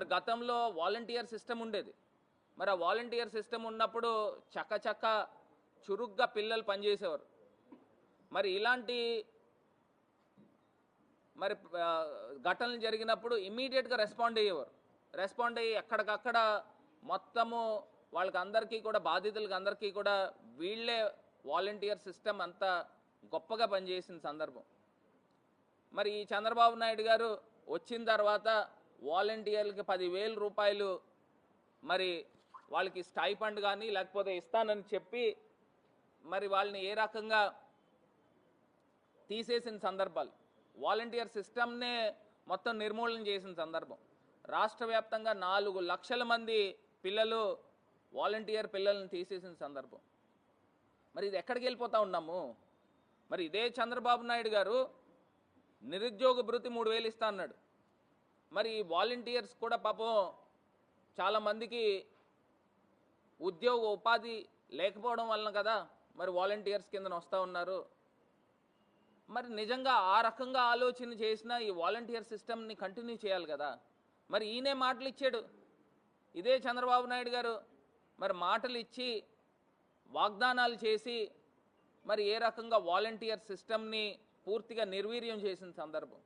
మరి గతంలో volunteer system ఉండేది. మరి ఆ వాలంటీర్ సిస్టమ్ ఉన్నప్పుడు చక్క చక్క చురుగ్గా పిల్లలు పనిచేసేవారు. మరి ఇలాంటి మరి ఘటనలు జరిగినప్పుడు ఇమీడియట్గా రెస్పాండ్ అయ్యేవారు. రెస్పాండ్ అయ్యి ఎక్కడికక్కడ మొత్తము వాళ్ళకి అందరికీ కూడా బాధితులకి అందరికీ కూడా వీళ్ళే వాలంటీర్ సిస్టమ్ అంతా గొప్పగా పనిచేసిన సందర్భం. మరి ఈ చంద్రబాబు నాయుడు గారు వచ్చిన తర్వాత వాలంటీర్లకి పదివేల రూపాయలు మరి వాళ్ళకి స్టైఫండ్ కానీ లేకపోతే ఇస్తానని చెప్పి మరి వాళ్ళని ఏ రకంగా తీసేసిన సందర్భాలు. వాలంటీర్ సిస్టమ్నే మొత్తం నిర్మూలన చేసిన సందర్భం. రాష్ట్ర వ్యాప్తంగా నాలుగు లక్షల మంది పిల్లలు వాలంటీర్ పిల్లల్ని తీసేసిన సందర్భం. మరి ఇది ఎక్కడికి వెళ్ళిపోతా ఉన్నాము? మరి ఇదే చంద్రబాబు నాయుడు గారు నిరుద్యోగ భృతి మూడు వేలు ఇస్తా అన్నాడు. మరి ఈ వాలంటీర్స్ కూడా పాపం చాలామందికి ఉద్యోగ ఉపాధి లేకపోవడం వలన కదా మరి వాలంటీర్స్ కింద వస్తూ ఉన్నారు. మరి నిజంగా ఆ రకంగా ఆలోచన చేసిన ఈ వాలంటీర్ సిస్టమ్ని కంటిన్యూ చేయాలి కదా. మరి ఈయనే మాటలు ఇచ్చాడు. ఇదే చంద్రబాబు నాయుడు గారు మరి మాటలు ఇచ్చి వాగ్దానాలు చేసి మరి ఏ రకంగా వాలంటీర్ సిస్టమ్ని పూర్తిగా నిర్వీర్యం చేసిన సందర్భం.